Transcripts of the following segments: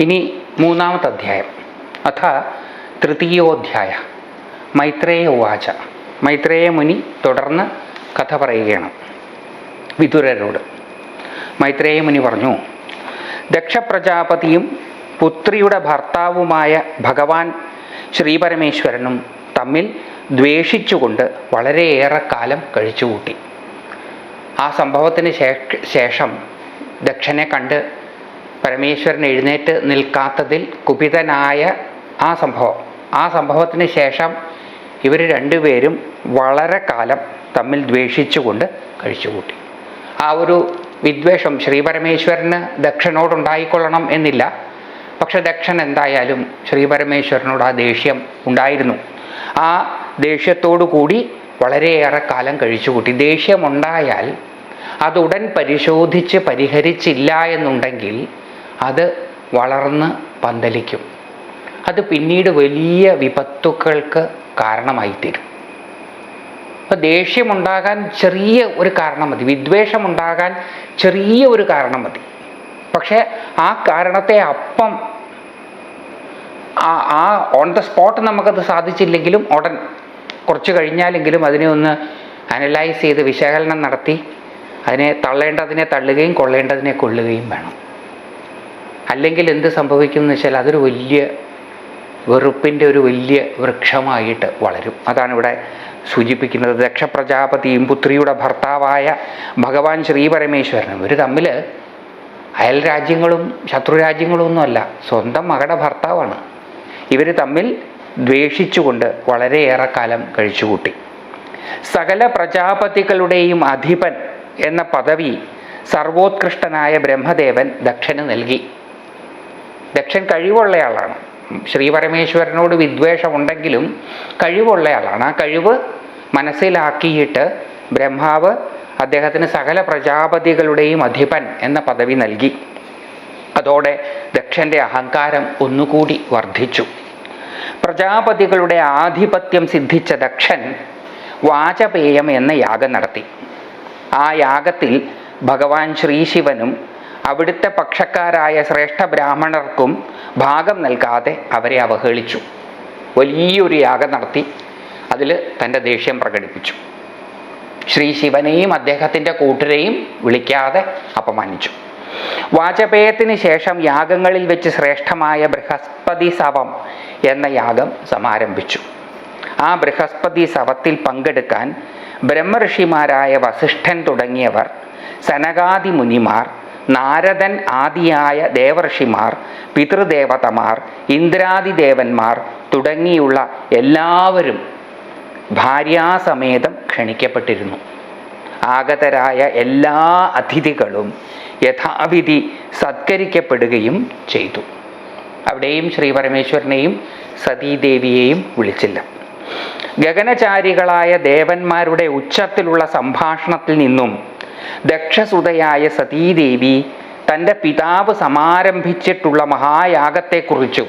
ഇനി മൂന്നാമത്തെ അധ്യായം അഥ തൃതീയോധ്യായ. മൈത്രേയ ഉവാച. മൈത്രേയ മുനി തുടർന്ന് കഥ പറയുകയാണ് വിതുരരോട്. മൈത്രേയ മുനി പറഞ്ഞു ദക്ഷപ്രജാപതിയും പുത്രിയുടെ ഭർത്താവുമായ ഭഗവാൻ ശ്രീപരമേശ്വരനും തമ്മിൽ ദ്വേഷിച്ചുകൊണ്ട് വളരെയേറെ കാലം കഴിച്ചുകൂട്ടി. ആ സംഭവത്തിന് ശേഷം ദക്ഷനെ കണ്ട് പരമേശ്വരൻ എഴുന്നേറ്റ് നിൽക്കാത്തതിൽ കുപിതനായ ആ സംഭവം. ആ സംഭവത്തിന് ശേഷം ഇവർ രണ്ടുപേരും വളരെ കാലം തമ്മിൽ ദ്വേഷിച്ചുകൊണ്ട് കഴിച്ചുകൂട്ടി. ആ ഒരു വിദ്വേഷം ശ്രീപരമേശ്വരന് ദക്ഷനോടുണ്ടായിക്കൊള്ളണം എന്നില്ല. പക്ഷെ ദക്ഷൻ എന്തായാലും ശ്രീപരമേശ്വരനോട് ആ ദേഷ്യം ഉണ്ടായിരുന്നു. ആ ദേഷ്യത്തോടു കൂടി വളരെയേറെ കാലം കഴിച്ചുകൂട്ടി. ദേഷ്യമുണ്ടായാൽ അതുടൻ പരിശോധിച്ച് പരിഹരിച്ചില്ല എന്നുണ്ടെങ്കിൽ വളർന്ന് പന്തലിക്കും. അത് പിന്നീട് വലിയ വിപത്തുക്കൾക്ക് കാരണമായിത്തീരും. അപ്പോൾ ദേഷ്യമുണ്ടാകാൻ ചെറിയ ഒരു കാരണം മതി. വിദ്വേഷമുണ്ടാകാൻ ചെറിയ ഒരു കാരണം മതി. പക്ഷേ ആ കാരണത്തെ അപ്പം ആ ഓൺ ദ സ്പോട്ട് നമുക്കത് സാധിച്ചില്ലെങ്കിലും ഉടൻ കുറച്ച് കഴിഞ്ഞാലെങ്കിലും അതിനെ ഒന്ന് അനലൈസ് ചെയ്ത് വിശകലനം നടത്തി അതിനെ തള്ളേണ്ടതിനെ തള്ളുകയും കൊള്ളേണ്ടതിനെ കൊള്ളുകയും വേണം. അല്ലെങ്കിൽ എന്ത് സംഭവിക്കും എന്ന് വെച്ചാൽ അതൊരു വലിയ വെറുപ്പിന്റെ ഒരു വലിയ വൃക്ഷമായിട്ട് വളരും. അതാണ് ഇവിടെ സൂചിപ്പിക്കുന്നത്. ദക്ഷപ്രജാപതിയും പുത്രിയുടെ ഭർത്താവായ ഭഗവാൻ ശ്രീപരമേശ്വരനും ഇവർ തമ്മിൽ അയൽ രാജ്യങ്ങളും ശത്രു രാജ്യങ്ങളും ഒന്നുമല്ല സ്വന്തം മകളുടെ ഭർത്താവാണ്. ഇവർ തമ്മിൽ ദ്വേഷിച്ചുകൊണ്ട് വളരെയേറെ കാലം കഴിച്ചുകൂട്ടി. സകല പ്രജാപതികളുടെയും അധിപൻ എന്ന പദവി സർവോത്കൃഷ്ടനായ ബ്രഹ്മദേവൻ ദക്ഷന് നൽകി. ദക്ഷൻ കഴിവുള്ളയാളാണ്. ശ്രീപരമേശ്വരനോട് വിദ്വേഷമുണ്ടെങ്കിലും കഴിവുള്ളയാളാണ്. ആ കഴിവ് മനസ്സിലാക്കിയിട്ട് ബ്രഹ്മാവ് അദ്ദേഹത്തിന് സകല പ്രജാപതികളുടെയും അധിപൻ എന്ന പദവി നൽകി. അതോടെ ദക്ഷന്റെ അഹങ്കാരം ഒന്നുകൂടി വർദ്ധിച്ചു. പ്രജാപതികളുടെ ആധിപത്യം സിദ്ധിച്ച ദക്ഷൻ വാചപേയം എന്ന യാഗം നടത്തി. ആ യാഗത്തിൽ ഭഗവാൻ ശ്രീശിവനും അവിടുത്തെ പക്ഷക്കാരായ ശ്രേഷ്ഠ ബ്രാഹ്മണർക്കും ഭാഗം നൽകാതെ അവരെ അവഹേളിച്ചു. വലിയൊരു യാഗം നടത്തി. അതിൽ തന്റെ ദേഷ്യം പ്രകടിപ്പിച്ചു. ശ്രീ ശിവനെയും അദ്ദേഹത്തിന്റെ കൂട്ടരെയും വിളിക്കാതെ അപമാനിച്ചു. വാചപേയത്തിന് ശേഷം യാഗങ്ങളിൽ വെച്ച് ശ്രേഷ്ഠമായ ബൃഹസ്പതി സവം എന്ന യാഗം സമാരംഭിച്ചു. ആ ബൃഹസ്പതി സവത്തിൽ പങ്കെടുക്കാൻ ബ്രഹ്മഋഷിമാരായ വസിഷ്ഠൻ തുടങ്ങിയവർ സനകാദി മുനിമാർ നാരദൻ ആദിയായ ദേവർഷിമാർ പിതൃദേവതമാർ ഇന്ദ്രാദിദേവന്മാർ തുടങ്ങിയുള്ള എല്ലാവരും ഭാര്യാസമേതം ക്ഷണിക്കപ്പെട്ടിരുന്നു. ആഗതരായ എല്ലാ അതിഥികളും യഥാവിധി സത്കരിക്കപ്പെടുകയും ചെയ്തു. അവിടെയും ശ്രീ പരമേശ്വരനെയും സതീദേവിയെയും വിളിച്ചില്ല. ഗഗനചാരികളായ ദേവന്മാരുടെ ഉച്ചത്തിലുള്ള സംഭാഷണത്തിൽ നിന്നും ദക്ഷസുതയായ സതീദേവി തന്റെ പിതാവ് സമാരംഭിച്ചിട്ടുള്ള മഹായാഗത്തെക്കുറിച്ചും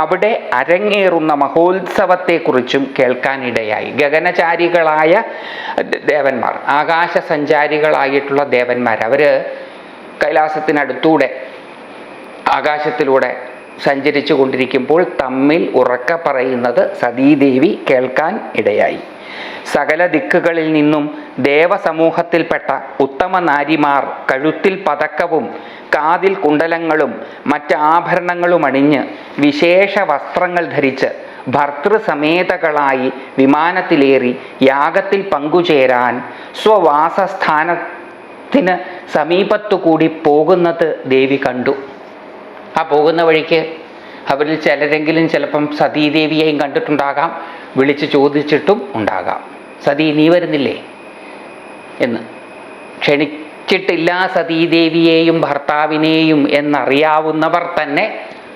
അവിടെ അരങ്ങേറുന്ന മഹോത്സവത്തെക്കുറിച്ചും കേൾക്കാനിടയായി. ഗഗനചാരികളായ ദേവന്മാർ ആകാശ സഞ്ചാരികളായിട്ടുള്ള ദേവന്മാർ അവർ കൈലാസത്തിനടുത്തൂടെ ആകാശത്തിലൂടെ സഞ്ചരിച്ചു കൊണ്ടിരിക്കുമ്പോൾ തമ്മിൽ ഉറക്ക പറയുന്നത് സതീദേവി കേൾക്കാൻ ഇടയായി. സകല ദിക്കുകളിൽ നിന്നും ദേവസമൂഹത്തിൽപ്പെട്ട ഉത്തമ നാരിമാർ കഴുത്തിൽ പതക്കവും കാതിൽ കുണ്ടലങ്ങളും മറ്റ് ആഭരണങ്ങളും അണിഞ്ഞ് വിശേഷ വസ്ത്രങ്ങൾ ധരിച്ച് ഭർത്തൃസമേതകളായി വിമാനത്തിലേറി യാഗത്തിൽ പങ്കുചേരാൻ സ്വവാസസ്ഥാനത്തിന് സമീപത്തുകൂടി പോകുന്നത് ദേവി കണ്ടു. ആ പോകുന്ന വഴിക്ക് അവരിൽ ചിലരെങ്കിലും ചിലപ്പം സതീദേവിയെയും കണ്ടിട്ടുണ്ടാകാം വിളിച്ച് ചോദിച്ചിട്ടും ഉണ്ടാകാം. സതി നീ വരുന്നില്ലേ? എന്ന്. ക്ഷണിച്ചിട്ടില്ല സതീദേവിയെയും ഭർത്താവിനെയും എന്നറിയാവുന്നവർ തന്നെ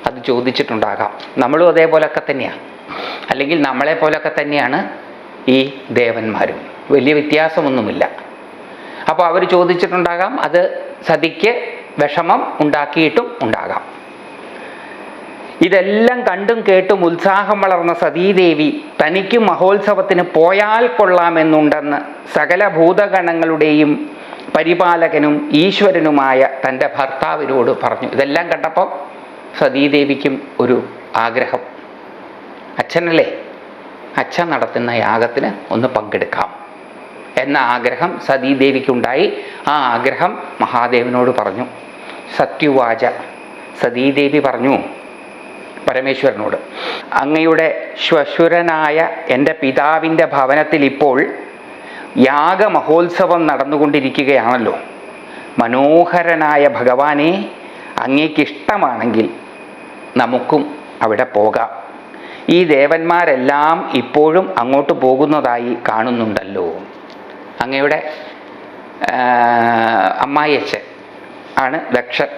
അത് ചോദിച്ചിട്ടുണ്ടാകാം. നമ്മളും അതേപോലൊക്കെ തന്നെയാണ് അല്ലെങ്കിൽ നമ്മളെ പോലൊക്കെ തന്നെയാണ് ഈ ദേവന്മാരും. വലിയ വ്യത്യാസമൊന്നുമില്ല. അപ്പോൾ അവർ ചോദിച്ചിട്ടുണ്ടാകാം അത് സതിക്ക് വിഷമം ഉണ്ടാക്കിയിട്ടും ഉണ്ടാകാം. ഇതെല്ലാം കണ്ടും കേട്ടും ഉത്സാഹം വളർന്ന സതീദേവി തനിക്ക് മഹോത്സവത്തിന് പോയാൽ കൊള്ളാമെന്നുണ്ടെന്ന് സകല ഭൂതഗണങ്ങളുടെയും പരിപാലകനും ഈശ്വരനുമായ തന്റെ ഭർത്താവിനോട് പറഞ്ഞു. ഇതെല്ലാം കണ്ടപ്പോൾ സതീദേവിക്കും ഒരു ആഗ്രഹം. അച്ഛനല്ലേ അച്ഛൻ നടത്തുന്ന യാഗത്തിന് ഒന്ന് പങ്കെടുക്കാം എന്ന ആഗ്രഹം സതീദേവിക്കുണ്ടായി. ആ ആഗ്രഹം മഹാദേവനോട് പറഞ്ഞു. സത്യുവാച സതീദേവി പറഞ്ഞു പരമേശ്വരനോട്. അങ്ങയുടെ ശ്വശുരനായ എന്റെ പിതാവിന്റെ ഭവനത്തിൽ ഇപ്പോൾ യാഗമഹോത്സവം നടന്നുകൊണ്ടിരിക്കുകയാണല്ലോ. മനോഹരനായ ഭഗവാനെ അങ്ങേക്കിഷ്ടമാണെങ്കിൽ നമുക്കും അവിടെ പോകാം. ഈ ദേവന്മാരെല്ലാം ഇപ്പോഴും അങ്ങോട്ട് പോകുന്നതായി കാണുന്നുണ്ടല്ലോ. അങ്ങയുടെ അമ്മായിയച്ഛൻ ആണ് ദക്ഷൻ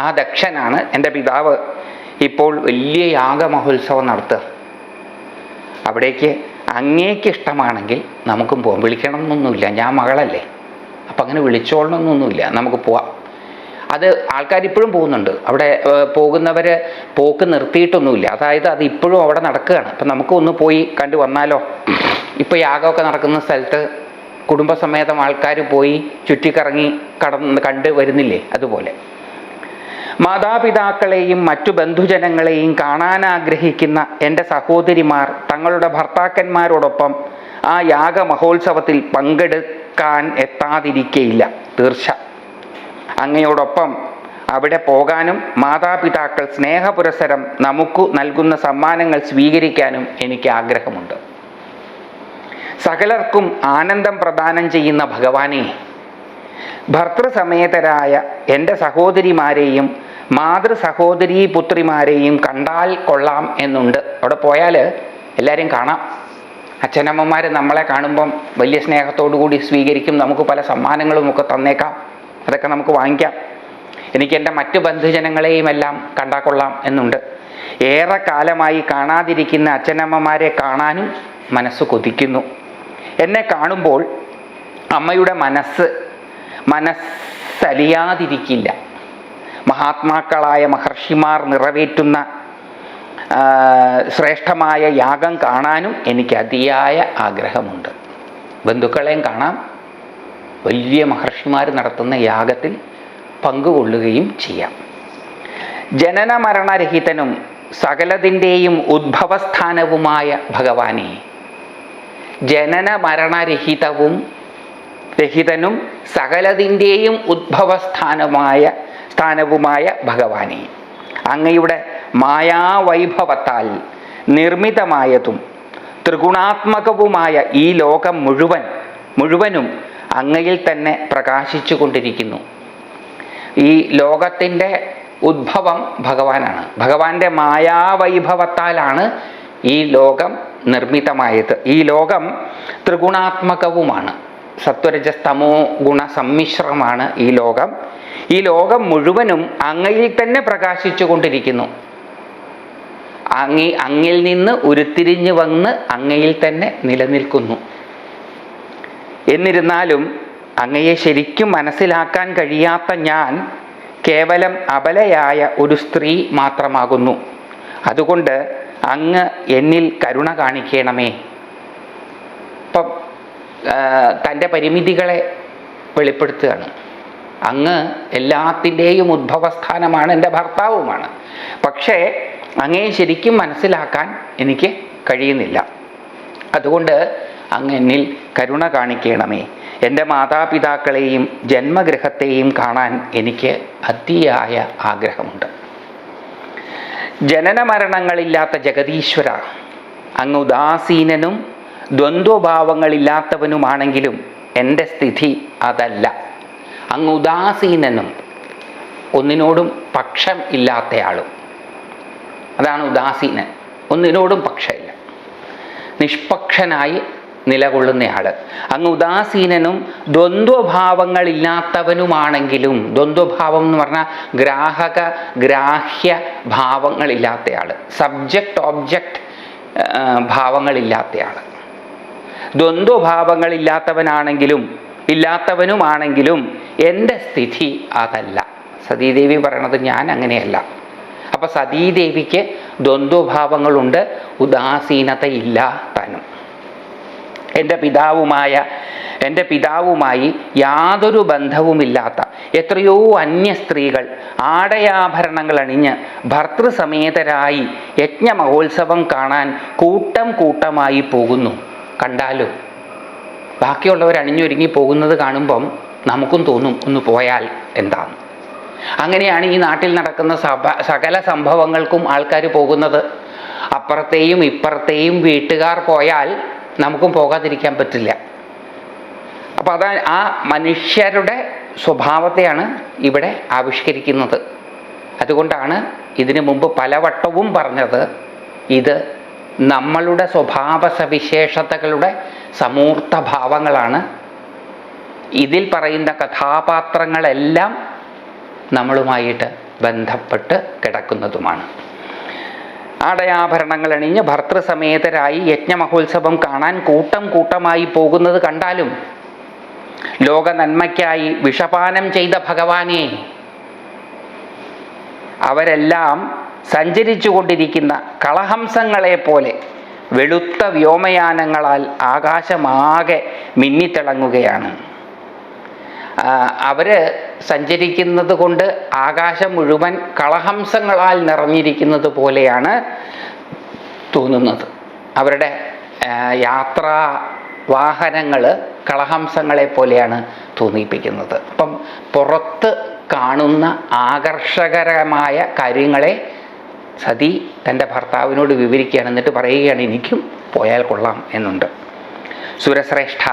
ആ ദക്ഷനാണ് എന്റെ പിതാവ് ഇപ്പോൾ വലിയ യാഗമഹോത്സവം നടത്തുക അവിടേക്ക് അങ്ങേക്ക് ഇഷ്ടമാണെങ്കിൽ നമുക്കും പോകാം വിളിക്കണം എന്നൊന്നുമില്ല ഞാൻ മകളല്ലേ. അപ്പം അങ്ങനെ വിളിച്ചോളണമെന്നൊന്നുമില്ല. നമുക്ക് പോവാം. അത് ആൾക്കാർ ഇപ്പോഴും പോകുന്നുണ്ട്. അവിടെ പോകുന്നവർ പോക്ക് നിർത്തിയിട്ടൊന്നുമില്ല. അതായത് അത് ഇപ്പോഴും അവിടെ നടക്കുകയാണ്. അപ്പം നമുക്ക് ഒന്ന് പോയി കണ്ടു വന്നാലോ? ഇപ്പോൾ യാഗമൊക്കെ നടക്കുന്ന സ്ഥലത്ത് കുടുംബസമേതം ആൾക്കാർ പോയി ചുറ്റിക്കറങ്ങി കടന്ന് കണ്ട് വരുന്നില്ലേ? അതുപോലെ. മാതാപിതാക്കളെയും മറ്റു ബന്ധുജനങ്ങളെയും കാണാൻ ആഗ്രഹിക്കുന്ന എന്റെ സഹോദരിമാർ തങ്ങളുടെ ഭർത്താക്കന്മാരോടൊപ്പം ആ യാഗ മഹോത്സവത്തിൽ പങ്കെടുക്കാൻ എത്താതിരിക്കയില്ല തീർച്ച. അങ്ങയോടൊപ്പം അവിടെ പോകാനും മാതാപിതാക്കൾ സ്നേഹപുരസരം നമുക്ക് നൽകുന്ന സമ്മാനങ്ങൾ സ്വീകരിക്കാനും എനിക്ക് ആഗ്രഹമുണ്ട്. സകലർക്കും ആനന്ദം പ്രദാനം ചെയ്യുന്ന ഭഗവാനെ ഭർത്തൃസമേതരായ എന്റെ സഹോദരിമാരെയും മാതൃ സഹോദരി പുത്രിമാരെയും കണ്ടാൽ കൊള്ളാം എന്നുണ്ട്. അവിടെ പോയാൽ എല്ലാവരെയും കാണാം. അച്ഛനമ്മമാർ നമ്മളെ കാണുമ്പം വലിയ സ്നേഹത്തോടു കൂടി സ്വീകരിക്കും. നമുക്ക് പല സമ്മാനങ്ങളും ഒക്കെ തന്നേക്കാം. അതൊക്കെ നമുക്ക് വാങ്ങിക്കാം. എനിക്ക് എന്റെ മറ്റു ബന്ധുജനങ്ങളെയും എല്ലാം കണ്ടാൽ കൊള്ളാം എന്നുണ്ട്. ഏറെ കാലമായി കാണാതിരിക്കുന്ന അച്ഛനമ്മമാരെ കാണാനും മനസ്സ് കൊതിക്കുന്നു. എന്നെ കാണുമ്പോൾ അമ്മയുടെ മനസ്സ് മനസ്സലിയാതിരിക്കില്ല. മഹാത്മാക്കളായ മഹർഷിമാർ നിറവേറ്റുന്ന ശ്രേഷ്ഠമായ യാഗം കാണാനും എനിക്ക് അതിയായ ആഗ്രഹമുണ്ട്. ബന്ധുക്കളെയും കാണാം. വലിയ മഹർഷിമാർ നടത്തുന്ന യാഗത്തിൽ പങ്കുകൊള്ളുകയും ചെയ്യാം. ജനന മരണരഹിതനും സകലതിന്റെയും ഉദ്ഭവസ്ഥാനവുമായ ഭഗവാനെ ജനന മരണരഹിതവും രഹിതനും സകലതിന്റെയും ഉദ്ഭവസ്ഥാനമായ സ്ഥാനവുമായ ഭഗവാനെ. അങ്ങയുടെ മായാവൈഭവത്താൽ നിർമ്മിതമായതും ത്രിഗുണാത്മകവുമായ ഈ ലോകം മുഴുവൻ മുഴുവനും അങ്ങയിൽ തന്നെ പ്രകാശിച്ചു കൊണ്ടിരിക്കുന്നു ഈ ലോകത്തിന്റെ ഉദ്ഭവം ഭഗവാനാണ്. ഭഗവാന്റെ മായാവൈഭവത്താലാണ് ഈ ലോകം നിർമ്മിതമായത്. ഈ ലോകം ത്രിഗുണാത്മകവുമാണ്. സത്വരജസ്തമോ ഗുണസമ്മിശ്രമാണ് ഈ ലോകം. ഈ ലോകം മുഴുവനും അങ്ങയിൽ തന്നെ പ്രകാശിച്ചു കൊണ്ടിരിക്കുന്നു അങ്ങി അങ്ങിൽ നിന്ന് ഉരുത്തിരിഞ്ഞു വന്ന് അങ്ങയിൽ തന്നെ നിലനിൽക്കുന്നു. എന്നിരുന്നാലും അങ്ങയെ ശരിക്കും മനസ്സിലാക്കാൻ കഴിയാത്ത ഞാൻ കേവലം അബലയായ ഒരു സ്ത്രീ മാത്രമാകുന്നു. അതുകൊണ്ട് അങ്ങ് എന്നിൽ കരുണ കാണിക്കണമേ. ഇപ്പം തന്റെ പരിമിതികളെ വെളിപ്പെടുത്തുകയാണ്. അങ്ങ് എല്ലാത്തിന്റെയും ഉദ്ഭവസ്ഥാനമാണ് എന്റെ ഭർത്താവുമാണ്. പക്ഷേ അങ്ങയെ ശരിക്കും മനസ്സിലാക്കാൻ എനിക്ക് കഴിയുന്നില്ല. അതുകൊണ്ട് അങ്ങ് എന്നിൽ കരുണ കാണിക്കണമേ. എന്റെ മാതാപിതാക്കളെയും ജന്മഗൃഹത്തെയും കാണാൻ എനിക്ക് അതിയായ ആഗ്രഹമുണ്ട്. ജനന മരണങ്ങളില്ലാത്ത ജഗതീശ്വര അങ്ങ് ഉദാസീനനും ദ്വന്ദ്വഭാവങ്ങളില്ലാത്തവനുമാണെങ്കിലും എന്റെ സ്ഥിതി അതല്ല. അങ്ങ് ഉദാസീനനും ഒന്നിനോടും പക്ഷം ഇല്ലാത്തയാളും. അതാണ് ഉദാസീനൻ. ഒന്നിനോടും പക്ഷമില്ല. നിഷ്പക്ഷനായി നിലകൊള്ളുന്നയാൾ അങ്ങ് ഉദാസീനനും ദ്വന്ദ്വഭാവങ്ങളില്ലാത്തവനുമാണെങ്കിലും ദ്വന്ദ്വഭാവം എന്ന് പറഞ്ഞാൽ ഗ്രാഹക ഗ്രാഹ്യ ഭാവങ്ങളില്ലാത്തയാൾ സബ്ജക്റ്റ് ഓബ്ജക്റ്റ് ഭാവങ്ങളില്ലാത്തയാൾ ദ്വന്ദ്വഭാവങ്ങളില്ലാത്തവനാണെങ്കിലും ഇല്ലാത്തവനുമാണെങ്കിലും എന്റെ സ്ഥിതി അതല്ല. സതീദേവി പറയണത് ഞാൻ അങ്ങനെയല്ല. അപ്പം സതീദേവിക്ക് ദ്വന്ദ്വഭാവങ്ങളുണ്ട് ഉദാസീനതയില്ല താനും. എന്റെ പിതാവുമായ എന്റെ പിതാവുമായി യാതൊരു ബന്ധവുമില്ലാത്ത എത്രയോ അന്യ സ്ത്രീകൾ ആടയാഭരണങ്ങൾ അണിഞ്ഞ് ഭർത്തൃസമേതരായി യജ്ഞ മഹോത്സവം കാണാൻ കൂട്ടം കൂട്ടമായി പോകുന്നു. കണ്ടാലോ? ബാക്കിയുള്ളവർ അണിഞ്ഞൊരുങ്ങി പോകുന്നത് കാണുമ്പം നമുക്കും തോന്നും ഒന്ന് പോയാൽ എന്താണ് അങ്ങനെയാണ് ഈ നാട്ടിൽ നടക്കുന്ന സഭ സകല സംഭവങ്ങൾക്കും ആൾക്കാർ പോകുന്നത്. അപ്പുറത്തെയും ഇപ്പുറത്തെയും വീട്ടുകാർ പോയാൽ നമുക്കും പോകാതിരിക്കാൻ പറ്റില്ല. അപ്പോൾ അതാ ആ മനുഷ്യരുടെ സ്വഭാവത്തെയാണ് ഇവിടെ ആവിഷ്കരിക്കുന്നത്. അതുകൊണ്ടാണ് ഇതിനു മുമ്പ് പലവട്ടവും പറഞ്ഞത് ഇത് നമ്മളുടെ സ്വഭാവ സവിശേഷതകളുടെ സമൂർത്ത ഭാവങ്ങളാണ് ഇതിൽ പറയുന്ന കഥാപാത്രങ്ങളെല്ലാം നമ്മളുമായിട്ട് ബന്ധപ്പെട്ട് കിടക്കുന്നതുമാണ്. ആടയാഭരണങ്ങൾ അണിഞ്ഞ് ഭർത്തൃസമേതരായി യജ്ഞമഹോത്സവം കാണാൻ കൂട്ടം കൂട്ടമായി പോകുന്നത് കണ്ടാലും ലോക നന്മയ്ക്കായി വിഷപാനം ചെയ്ത ഭഗവാനെ അവരെല്ലാം സഞ്ചരിച്ചു കൊണ്ടിരിക്കുന്ന കളഹംസങ്ങളെ പോലെ വെളുത്ത വ്യോമയാനങ്ങളാൽ ആകാശമാകെ മിന്നിത്തിളങ്ങുകയാണ്. അവർ സഞ്ചരിക്കുന്നത് കൊണ്ട് ആകാശം മുഴുവൻ കളഹംസങ്ങളാൽ നിറഞ്ഞിരിക്കുന്നത് പോലെയാണ് തോന്നുന്നത്. അവരുടെ യാത്രാ വാഹനങ്ങൾ കളഹംസങ്ങളെ പോലെയാണ് തോന്നിപ്പിക്കുന്നത്. അപ്പം പുറത്ത് കാണുന്ന ആകർഷകരമായ കാര്യങ്ങളെ സതി തന്റെ ഭർത്താവിനോട് വിവരിക്കുകയാണ് എന്നിട്ട് പറയുകയാണ് എനിക്കും പോയാൽ കൊള്ളാം എന്നുണ്ട്. സുരശ്രേഷ്ഠ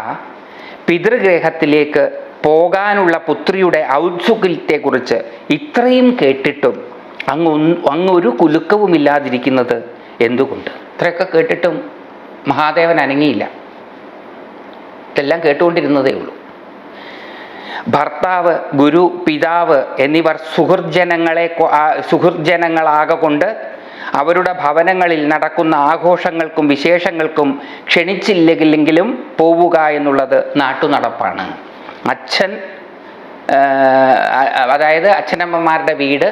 പിതൃഗ്രഹത്തിലേക്ക് പോകാനുള്ള പുത്രിയുടെ ഔത്സുഖ്യത്തെക്കുറിച്ച് ഇത്രയും കേട്ടിട്ടും അങ്ങ് അങ്ങൊരു അങ്ങ് ഒരു കുലുക്കവുമില്ലാതിരിക്കുന്നത് എന്തുകൊണ്ട്? ഇത്രയൊക്കെ കേട്ടിട്ടും മഹാദേവൻ അനങ്ങിയില്ല. ഇതെല്ലാം കേട്ടുകൊണ്ടിരുന്നതേ ഉള്ളൂ. ഭർത്താവ് ഗുരു പിതാവ് എന്നിവർ സുഹൃജനങ്ങളെ സുഹൃജനങ്ങളാകെ കൊണ്ട് അവരുടെ ഭവനങ്ങളിൽ നടക്കുന്ന ആഘോഷങ്ങൾക്കും വിശേഷങ്ങൾക്കും ക്ഷണിച്ചില്ലെങ്കിലും പോവുക എന്നുള്ളത് നാട്ടുനടപ്പാണ്. അച്ഛൻ അതായത് അച്ഛനമ്മമാരുടെ വീട്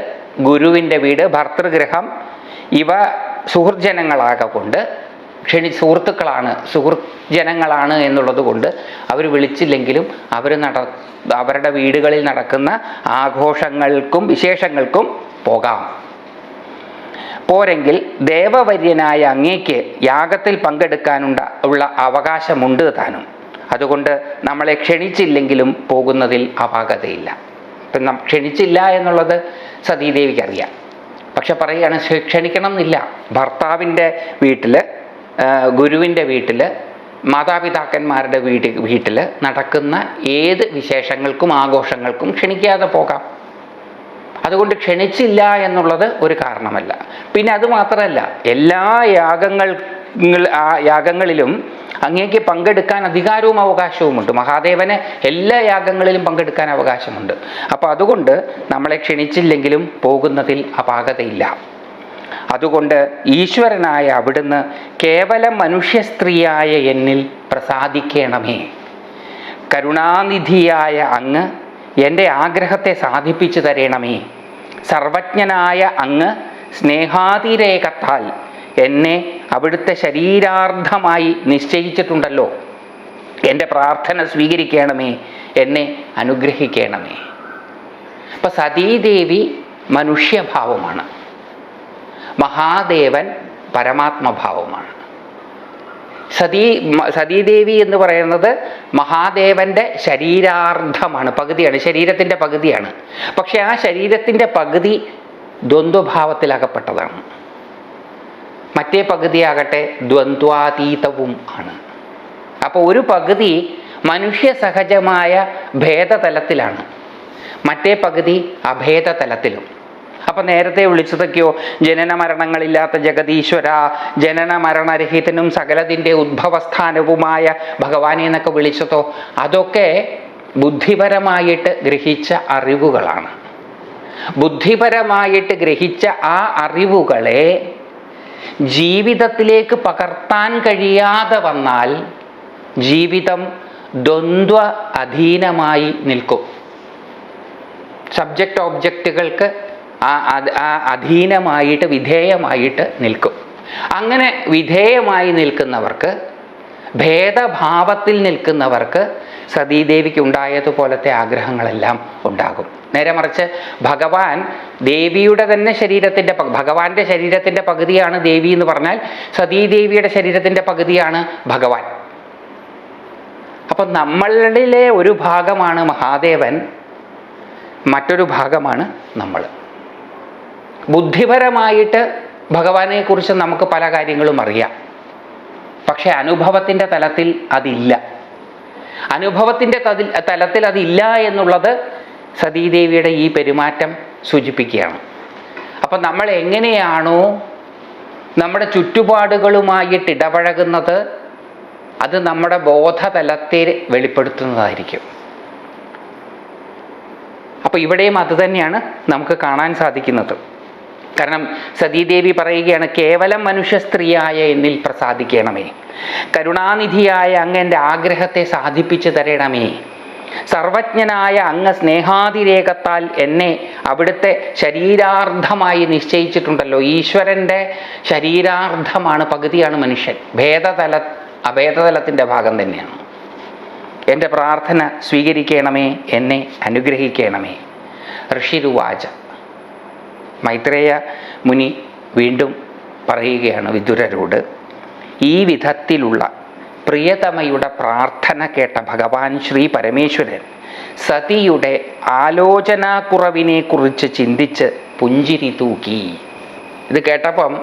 ഗുരുവിന്റെ വീട് ഭർത്തൃഗൃഹം ഇവ സുഹൃജനങ്ങളാകെ കൊണ്ട് ക്ഷണി സുഹൃത്തുക്കളാണ് സുഹൃത്ത് ജനങ്ങളാണ് എന്നുള്ളത് കൊണ്ട് അവർ വിളിച്ചില്ലെങ്കിലും അവർ നട അവരുടെ വീടുകളിൽ നടക്കുന്ന ആഘോഷങ്ങൾക്കും വിശേഷങ്ങൾക്കും പോകാം. പോരെങ്കിൽ ദേവവര്യനായ അങ്ങേക്ക് യാഗത്തിൽ പങ്കെടുക്കാനുണ്ട ഉള്ള അവകാശമുണ്ട് താനും. അതുകൊണ്ട് നമ്മളെ ക്ഷണിച്ചില്ലെങ്കിലും പോകുന്നതിൽ അപാകതയില്ല. ഇപ്പം നം ക്ഷണിച്ചില്ല എന്നുള്ളത് സതീദേവിക്ക് അറിയാം. പക്ഷെ പറയുകയാണ് "ക്ഷ- ക്ഷണിക്കണം എന്നില്ല ഭർത്താവിന്റെ വീട്ടിൽ ഗുരുവിന്റെ വീട്ടിൽ മാതാപിതാക്കന്മാരുടെ വീട് വീട്ടിൽ നടക്കുന്ന ഏത് വിശേഷങ്ങൾക്കും ആഘോഷങ്ങൾക്കും ക്ഷണിക്കാതെ പോകാം. അതുകൊണ്ട് ക്ഷണിച്ചില്ല എന്നുള്ളത് ഒരു കാരണമല്ല. പിന്നെ അത് മാത്രമല്ല എല്ലാ യാഗങ്ങൾ യാഗങ്ങളിലും അങ്ങേക്ക് പങ്കെടുക്കാൻ അധികാരവും അവകാശവുമുണ്ട്. മഹാദേവന് എല്ലാ യാഗങ്ങളിലും പങ്കെടുക്കാൻ അവകാശമുണ്ട്. അപ്പോൾ അതുകൊണ്ട് നമ്മളെ ക്ഷണിച്ചില്ലെങ്കിലും പോകുന്നതിൽ അപാകതയില്ല. അതുകൊണ്ട് ഈശ്വരനായ അവിടുന്ന് കേവലം മനുഷ്യ സ്ത്രീയായ എന്നിൽ പ്രസാദിക്കണമേ. കരുണാനിധിയായ അങ്ങ് എന്റെ ആഗ്രഹത്തെ സാധിപ്പിച്ചു തരണമേ. സർവജ്ഞനായ അങ്ങ് സ്നേഹാതിരേകത്താൽ എന്നെ അവിടുത്തെ ശരീരാർദ്ധമായി നിശ്ചയിച്ചിട്ടുണ്ടല്ലോ. എന്റെ പ്രാർത്ഥന സ്വീകരിക്കണമേ എന്നെ അനുഗ്രഹിക്കണമേ. അപ്പം സതീദേവി മനുഷ്യഭാവമാണ്. മഹാദേവൻ പരമാത്മഭാവമാണ്. സതീ സതീദേവി എന്ന് പറയുന്നത് മഹാദേവന്റെ ശരീരാർദ്ധമാണ് പകുതിയാണ് ശരീരത്തിന്റെ പകുതിയാണ്. പക്ഷെ ആ ശരീരത്തിന്റെ പകുതി ദ്വന്ദ്വഭാവത്തിലകപ്പെട്ടതാണ്. മറ്റേ പകുതിയാകട്ടെ ദ്വന്ദ്വാതീതവും ആണ്. അപ്പോൾ ഒരു പകുതി മനുഷ്യ സഹജമായ ഭേദതലത്തിലാണ്. മറ്റേ പകുതി അഭേദതലത്തിലും. അപ്പൊ നേരത്തെ വിളിച്ചതൊക്കെയോ ജനന മരണങ്ങളില്ലാത്ത ജഗതീശ്വര ജനന മരണരഹിതനും സകലതിന്റെ ഉദ്ഭവസ്ഥാനവുമായ ഭഗവാനെ എന്നൊക്കെ വിളിച്ചതോ അതൊക്കെ ബുദ്ധിപരമായിട്ട് ഗ്രഹിച്ച അറിവുകളാണ്. ബുദ്ധിപരമായിട്ട് ഗ്രഹിച്ച ആ അറിവുകളെ ജീവിതത്തിലേക്ക് പകർത്താൻ കഴിയാതെ വന്നാൽ ജീവിതം ദ്വന്ദ്വ അധീനമായി നിൽക്കും. സബ്ജക്റ്റ് ഓബ്ജക്റ്റുകൾക്ക് ആ ആ അധീനമായിട്ട് വിധേയമായിട്ട് നിൽക്കും. അങ്ങനെ വിധേയമായി നിൽക്കുന്നവർക്ക് ഭേദഭാവത്തിൽ നിൽക്കുന്നവർക്ക് സതീദേവിക്ക് ഉണ്ടായതുപോലത്തെ ആഗ്രഹങ്ങളെല്ലാം ഉണ്ടാകും. നേരെ മറിച്ച് ഭഗവാൻ ദേവിയുടെ തന്നെ ശരീരത്തിന്റെ ഭഗവാന്റെ ശരീരത്തിന്റെ പകുതിയാണ് ദേവി എന്ന് പറഞ്ഞാൽ സതീദേവിയുടെ ശരീരത്തിന്റെ പകുതിയാണ് ഭഗവാൻ. അപ്പം നമ്മളിലെ ഒരു ഭാഗമാണ് മഹാദേവൻ മറ്റൊരു ഭാഗമാണ് നമ്മൾ. ബുദ്ധിപരമായിട്ട് ഭഗവാനെക്കുറിച്ച് നമുക്ക് പല കാര്യങ്ങളും അറിയാം. പക്ഷെ അനുഭവത്തിന്റെ തലത്തിൽ അതില്ല. അനുഭവത്തിന്റെ തതിൽ തലത്തിൽ അതില്ല എന്നുള്ളത് സതീദേവിയുടെ ഈ പെരുമാറ്റം സൂചിപ്പിക്കുകയാണ്. അപ്പം നമ്മൾ എങ്ങനെയാണോ നമ്മുടെ ചുറ്റുപാടുകളുമായിട്ട് ഇടപഴകുന്നത് അത് നമ്മുടെ ബോധതലത്തെ വെളിപ്പെടുത്തുന്നതായിരിക്കും. അപ്പോൾ ഇവിടെയും അത് തന്നെയാണ് നമുക്ക് കാണാൻ സാധിക്കുന്നത്. കാരണം സതീദേവി പറയുകയാണ് കേവലം മനുഷ്യ സ്ത്രീയായ എന്നിൽ പ്രസാദിക്കണമേ. കരുണാനിധിയായ അങ്ങ് എന്റെ ആഗ്രഹത്തെ സാധിപ്പിച്ചു തരണമേ. സർവജ്ഞനായ അങ്ങ് സ്നേഹാതിരേകത്താൽ എന്നെ അവിടുത്തെ ശരീരാർത്ഥമായി നിശ്ചയിച്ചിട്ടുണ്ടല്ലോ. ഈശ്വരന്റെ ശരീരാർത്ഥമാണ് പകുതിയാണ് മനുഷ്യൻ. ഭേദതല അഭേദതലത്തിന്റെ ഭാഗം തന്നെയാണ്. എന്റെ പ്രാർത്ഥന സ്വീകരിക്കണമേ എന്നെ അനുഗ്രഹിക്കണമേ. ഋഷിരുവാച. മൈത്രേയ മുനി വീണ്ടും പറയുകയാണ് വിദുരരോട് ഈ വിധത്തിലുള്ള പ്രിയതമയുടെ പ്രാർത്ഥന കേട്ട ഭഗവാൻ ശ്രീ പരമേശ്വരൻ സതിയുടെ ആലോചനാക്കുറവിനെ കുറിച്ച് ചിന്തിച്ച് പുഞ്ചിരി തൂക്കി. ഇത് കേട്ടപ്പം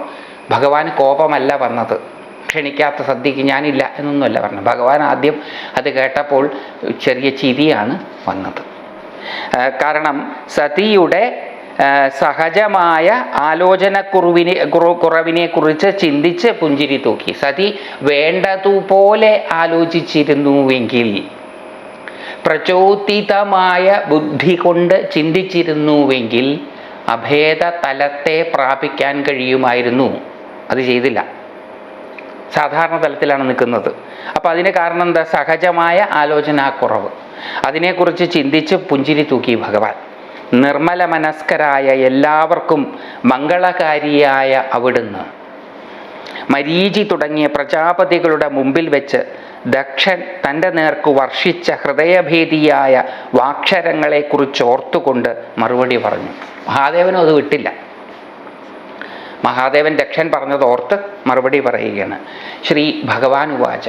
ഭഗവാൻ കോപമല്ല വന്നത്. ക്ഷണിക്കാത്ത സദ്യക്ക് ഞാനില്ല എന്നൊന്നുമല്ല പറഞ്ഞു ഭഗവാൻ ആദ്യം അത് കേട്ടപ്പോൾ ചെറിയ ചിരിയാണ് വന്നത്. കാരണം സതിയുടെ സഹജമായ ആലോചനക്കുറവിനെ കുറു- കുറവിനെ കുറിച്ച് ചിന്തിച്ച് പുഞ്ചിരി തൂക്കി. സതി വേണ്ടതുപോലെ ആലോചിച്ചിരുന്നുവെങ്കിൽ പ്രചോദിതമായ ബുദ്ധി കൊണ്ട് ചിന്തിച്ചിരുന്നുവെങ്കിൽ അഭേദ തലത്തെ പ്രാപിക്കാൻ കഴിയുമായിരുന്നു. അത് ചെയ്തില്ല. സാധാരണ തലത്തിലാണ് നിൽക്കുന്നത്. അപ്പോൾ അതിന് കാരണം എന്താ? സഹജമായ ആലോചനാക്കുറവ് അതിനെക്കുറിച്ച് ചിന്തിച്ച് പുഞ്ചിരി തൂക്കി ഭഗവാൻ. നിർമ്മല മനസ്കരായ എല്ലാവർക്കും മംഗളകാരിയായ അവിടുന്ന്. മരീചി തുടങ്ങിയ പ്രജാപതികളുടെ മുമ്പിൽ വെച്ച് ദക്ഷൻ തന്റെ നേർക്ക് വർഷിച്ച ഹൃദയഭേദിയായ വാക്ഷരങ്ങളെക്കുറിച്ച് ഓർത്തുകൊണ്ട് മറുപടി പറഞ്ഞു. മഹാദേവനും അത് വിട്ടില്ല. മഹാദേവൻ ദക്ഷൻ പറഞ്ഞത് ഓർത്ത് മറുപടി പറയുകയാണ്. ശ്രീ ഭഗവാൻ ഉവാച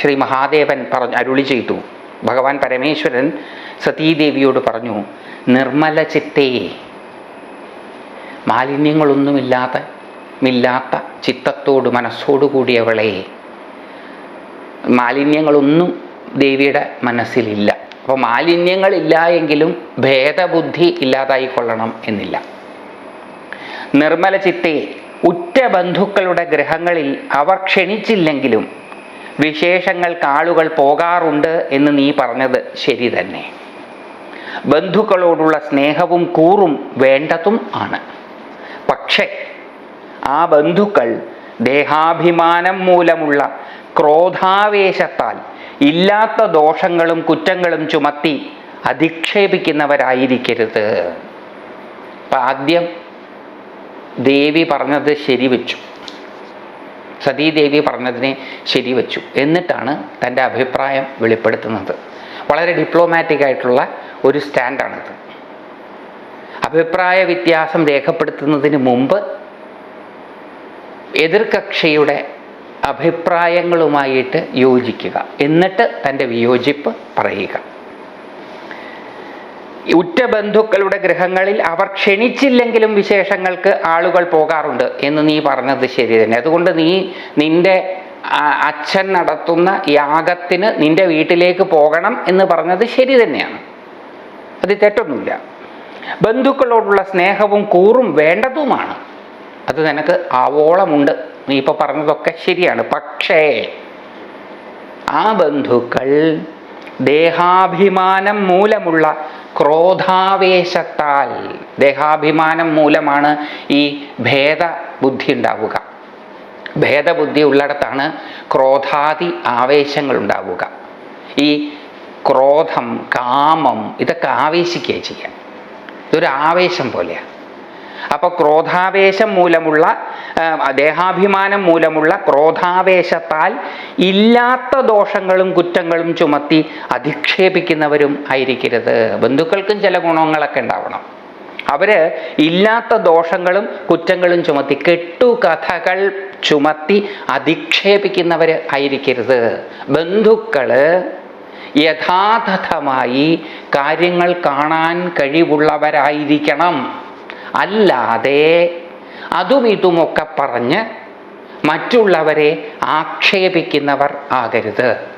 ശ്രീ മഹാദേവൻ പറഞ്ഞു അരുളി ചെയ്തു. ഭഗവാൻ പരമേശ്വരൻ സതീദേവിയോട് പറഞ്ഞു നിർമ്മല ചിത്തേ മാലിന്യങ്ങളൊന്നുമില്ലാത്ത മില്ലാത്ത ചിത്തത്തോട് മനസ്സോടു കൂടിയവളെ മാലിന്യങ്ങളൊന്നും ദേവിയുടെ മനസ്സിലില്ല. അപ്പോൾ മാലിന്യങ്ങളില്ല എങ്കിലും ഭേദബുദ്ധി ഇല്ലാതായിക്കൊള്ളണം എന്നില്ല. നിർമ്മല ചിത്തെ ഉറ്റ ബന്ധുക്കളുടെ ഗ്രഹങ്ങളിൽ അവർ ക്ഷണിച്ചില്ലെങ്കിലും വിശേഷങ്ങൾക്ക് ആളുകൾ പോകാറുണ്ട് എന്ന് നീ പറഞ്ഞത് ശരി തന്നെ. ബന്ധുക്കളോടുള്ള സ്നേഹവും കൂറും വേണ്ടതും ആണ്. പക്ഷേ ആ ബന്ധുക്കൾ ദേഹാഭിമാനം മൂലമുള്ള ക്രോധാവേശത്താൽ ഇല്ലാത്ത ദോഷങ്ങളും കുറ്റങ്ങളും ചുമത്തി അധിക്ഷേപിക്കുന്നവരായിരിക്കരുത്. ആദ്യം ദേവി പറഞ്ഞത് ശരിവെച്ചു. സതീദേവി പറഞ്ഞതിനെ ശരിവച്ചു. എന്നിട്ടാണ് തന്റെ അഭിപ്രായം വെളിപ്പെടുത്തുന്നത്. വളരെ ഡിപ്ലോമാറ്റിക് ആയിട്ടുള്ള ഒരു സ്റ്റാൻഡാണിത്. അഭിപ്രായ വ്യത്യാസം രേഖപ്പെടുത്തുന്നതിന് മുമ്പ് എതിർകക്ഷിയുടെ അഭിപ്രായങ്ങളുമായിട്ട് യോജിക്കുക. എന്നിട്ട് തന്റെ വിയോജിപ്പ് പറയുക. ഉറ്റ ബന്ധുക്കളുടെ ഗ്രഹങ്ങളിൽ അവർ ക്ഷണിച്ചില്ലെങ്കിലും വിശേഷങ്ങൾക്ക് ആളുകൾ പോകാറുണ്ട് എന്ന് നീ പറഞ്ഞത് ശരി തന്നെ. അതുകൊണ്ട് നീ നിന്റെ അച്ഛൻ നടത്തുന്ന യാഗത്തിന് നിന്റെ വീട്ടിലേക്ക് പോകണം എന്ന് പറഞ്ഞത് ശരി തന്നെയാണ്. അത് തെറ്റൊന്നുമില്ല. ബന്ധുക്കളോടുള്ള സ്നേഹവും കൂറും വേണ്ടതുമാണ്. അത് നിനക്ക് ആവോളമുണ്ട്. നീ ഇപ്പോൾ പറഞ്ഞതൊക്കെ ശരിയാണ്. പക്ഷേ ആ ബന്ധുക്കൾ ദേഹാഭിമാനം മൂലമുള്ള ക്രോധാവേശത്താൽ ദേഹാഭിമാനം മൂലമാണ് ഈ ഭേദബുദ്ധി ഉണ്ടാവുക ഭേദബുദ്ധി ഉള്ളിടത്താണ് ക്രോധാദി ആവേശങ്ങൾ ഉണ്ടാവുക ഈ ക്രോധം കാമം ഇതൊക്കെ ആവേശിക്കുക ചെയ്യുക. ഇതൊരു ആവേശം പോലെയാണ് അപ്പോൾ ക്രോധാവേശം മൂലമുള്ള ദേഹാഭിമാനം മൂലമുള്ള ക്രോധാവേശത്താൽ ഇല്ലാത്ത ദോഷങ്ങളും കുറ്റങ്ങളും ചുമത്തി അധിക്ഷേപിക്കുന്നവരും ആയിരിക്കരുത്. ബന്ധുക്കൾക്കും ചില ഗുണങ്ങളൊക്കെ ഉണ്ടാവണം. അവർ ഇല്ലാത്ത ദോഷങ്ങളും കുറ്റങ്ങളും ചുമത്തി കെട്ടുകഥകൾ ചുമത്തി അധിക്ഷേപിക്കുന്നവർ ആയിരിക്കരുത്. ബന്ധുക്കൾ യഥാതഥമായി കാര്യങ്ങൾ കാണാൻ കഴിവുള്ളവരായിരിക്കണം. അല്ലാതെ അതും ഇതുമൊക്കെ പറഞ്ഞ് മറ്റുള്ളവരെ ആക്ഷേപിക്കുന്നവർ ആകരുത്.